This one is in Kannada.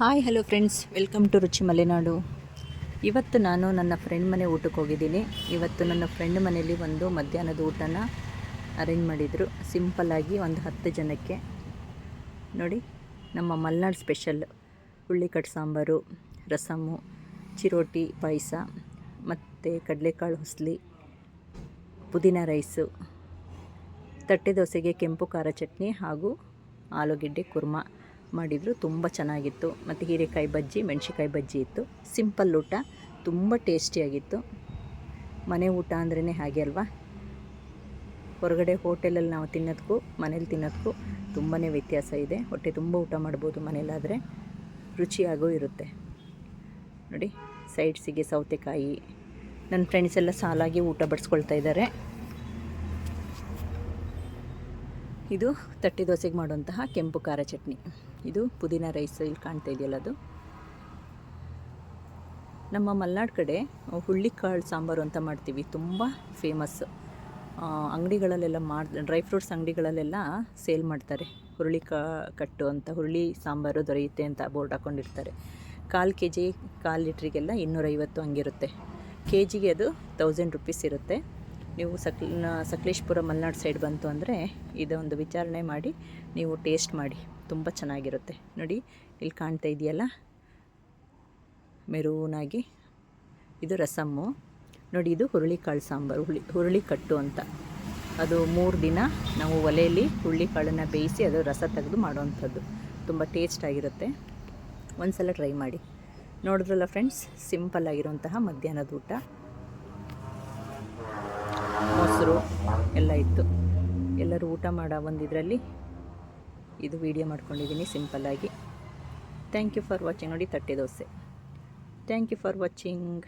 Hi hello friends welcome to Ruchi Malenadu ಇವತ್ತು ನಾನು ನನ್ನ ಫ್ರೆಂಡ್ ಮನೆ ಊಟಕ್ಕೆ ಹೋಗಿದ್ದೀನಿ. ಇವತ್ತು ನನ್ನ ಫ್ರೆಂಡ್ ಮನೆಯಲ್ಲಿ ಒಂದು ಮಧ್ಯಾಹ್ನದ ಊಟನ ಅರೇಂಜ್ ಮಾಡಿದರು. ಸಿಂಪಲ್ಲಾಗಿ ಒಂದು ಹತ್ತು ಜನಕ್ಕೆ. ನೋಡಿ, ನಮ್ಮ ಮಲೆನಾಡು ಸ್ಪೆಷಲ್ ಹುಳ್ಳಿಕಟ್ಟು ಸಾಂಬಾರು, ರಸಮು, ಚಿರೋಟಿ, ಪಾಯಸ, ಮತ್ತು ಕಡಲೆಕಾಳು ಹುಸ್ಲಿ, ಪುದೀನ ರೈಸು ತಟ್ಟೆ ದೋಸೆಗೆ ಕೆಂಪು ಖಾರ ಚಟ್ನಿ ಹಾಗೂ ಆಲೂಗೆಡ್ಡೆ ಕುರ್ಮಾ. ಮಾಡಿದರು ತುಂಬ ಚೆನ್ನಾಗಿತ್ತು. ಮತ್ತು ಹೀರೆಕಾಯಿ ಬಜ್ಜಿ, ಮೆಣಸಿಕಾಯಿ ಬಜ್ಜಿ ಇತ್ತು. ಸಿಂಪಲ್ ಊಟ, ತುಂಬ ಟೇಸ್ಟಿಯಾಗಿತ್ತು. ಮನೆ ಊಟ ಅಂದ್ರೇ ಹಾಗೆ ಅಲ್ವಾ? ಹೊರಗಡೆ ಹೋಟೆಲಲ್ಲಿ ನಾವು ತಿನ್ನೋದಕ್ಕೂ ಮನೇಲಿ ತಿನ್ನೋದಕ್ಕೂ ತುಂಬಾ ವ್ಯತ್ಯಾಸ ಇದೆ. ಹೊಟ್ಟೆ ತುಂಬ ಊಟ ಮಾಡ್ಬೋದು ಮನೇಲಾದರೆ ರುಚಿಯಾಗೂ ಇರುತ್ತೆ. ನೋಡಿ, ಸೈಡ್ಸಿಗೆ ಸೌತೆಕಾಯಿ. ನನ್ನ ಫ್ರೆಂಡ್ಸ್ ಎಲ್ಲ ಸಾಲಾಗಿ ಊಟ ಬಡಿಸ್ಕೊಳ್ತಾ ಇದ್ದಾರೆ. ಇದು ತಟ್ಟೆ ದೋಸೆಗೆ ಮಾಡುವಂತಹ ಕೆಂಪು ಖಾರ ಚಟ್ನಿ. ಇದು ಪುದೀನ ರೈಸ್ ಇಲ್ಲಿ ಕಾಣ್ತಾ ಇದೆಯಲ್ಲ ಅದು. ನಮ್ಮ ಮಲೆನಾಡು ಕಡೆ ಹುಳ್ಳಿಕಾಳು ಸಾಂಬಾರು ಅಂತ ಮಾಡ್ತೀವಿ. ತುಂಬ ಫೇಮಸ್ ಅಂಗಡಿಗಳಲ್ಲೆಲ್ಲ ಮಾಡಿ ಡ್ರೈ ಫ್ರೂಟ್ಸ್ ಅಂಗಡಿಗಳಲ್ಲೆಲ್ಲ ಸೇಲ್ ಮಾಡ್ತಾರೆ. ಹುರುಳಿ ಕಟ್ಟು ಅಂತ, ಹುರುಳಿ ಸಾಂಬಾರು ದೊರೆಯುತ್ತೆ ಅಂತ ಬೋರ್ಡ್ ಹಾಕ್ಕೊಂಡಿರ್ತಾರೆ ಕಾಲು ಕೆ ಜಿ ಕಾಲು ಲೀಟ್ರಿಗೆಲ್ಲ ಇನ್ನೂರೈವತ್ತು ಹಂಗಿರುತ್ತೆ. ಕೆ ಜಿಗೆ ಅದು ತೌಸಂಡ್ ರುಪೀಸ್ ಇರುತ್ತೆ. ನೀವು ಸಕ್ ಸಕಲೇಶ್ಪುರ ಮಲೆನಾಡು ಸೈಡ್ ಬಂತು ಅಂದರೆ ಇದೊಂದು ವಿಚಾರಣೆ ಮಾಡಿ ನೀವು ಟೇಸ್ಟ್ ಮಾಡಿ. ತುಂಬ ಚೆನ್ನಾಗಿರುತ್ತೆ. ನೋಡಿ, ಇಲ್ಲಿ ಕಾಣ್ತಾ ಇದೆಯಲ್ಲ? ಮೆರೂನಾಗಿ. ಇದು ರಸಮ್ಮು. ನೋಡಿ, ಇದು ಹುರುಳಿಕಾಳು ಸಾಂಬಾರು, ಹುಳಿ ಹುರುಳಿ ಕಟ್ಟು ಅಂತ. ಅದು ಮೂರು ದಿನ ನಾವು ಒಲೆಯಲ್ಲಿ ಹುರುಳಿಕಾಳನ್ನು ಬೇಯಿಸಿ ಅದು ರಸ ತೆಗೆದು ಮಾಡುವಂಥದ್ದು ತುಂಬ ಟೇಸ್ಟ್ ಆಗಿರುತ್ತೆ. ಒಂದು ಸಲ ಟ್ರೈ ಮಾಡಿ. ನೋಡಿದ್ರಲ್ಲ ಫ್ರೆಂಡ್ಸ್, ಸಿಂಪಲ್ ಆಗಿರುವಂತಹ ಮಧ್ಯಾಹ್ನದ ಊಟ. ಮೊಸರು ಎಲ್ಲ ಇತ್ತು. ಎಲ್ಲರೂ ಊಟ ಮಾಡೋ ಒಂದಿದ್ರಲ್ಲಿ ಇದು ವೀಡಿಯೋ ಮಾಡ್ಕೊಂಡಿದ್ದೀನಿ ಸಿಂಪಲ್ಲಾಗಿ ಥ್ಯಾಂಕ್ ಯು ಫಾರ್ ವಾಚಿಂಗ್ ನೋಡಿ ತಟ್ಟೆ dosa. Thank you for watching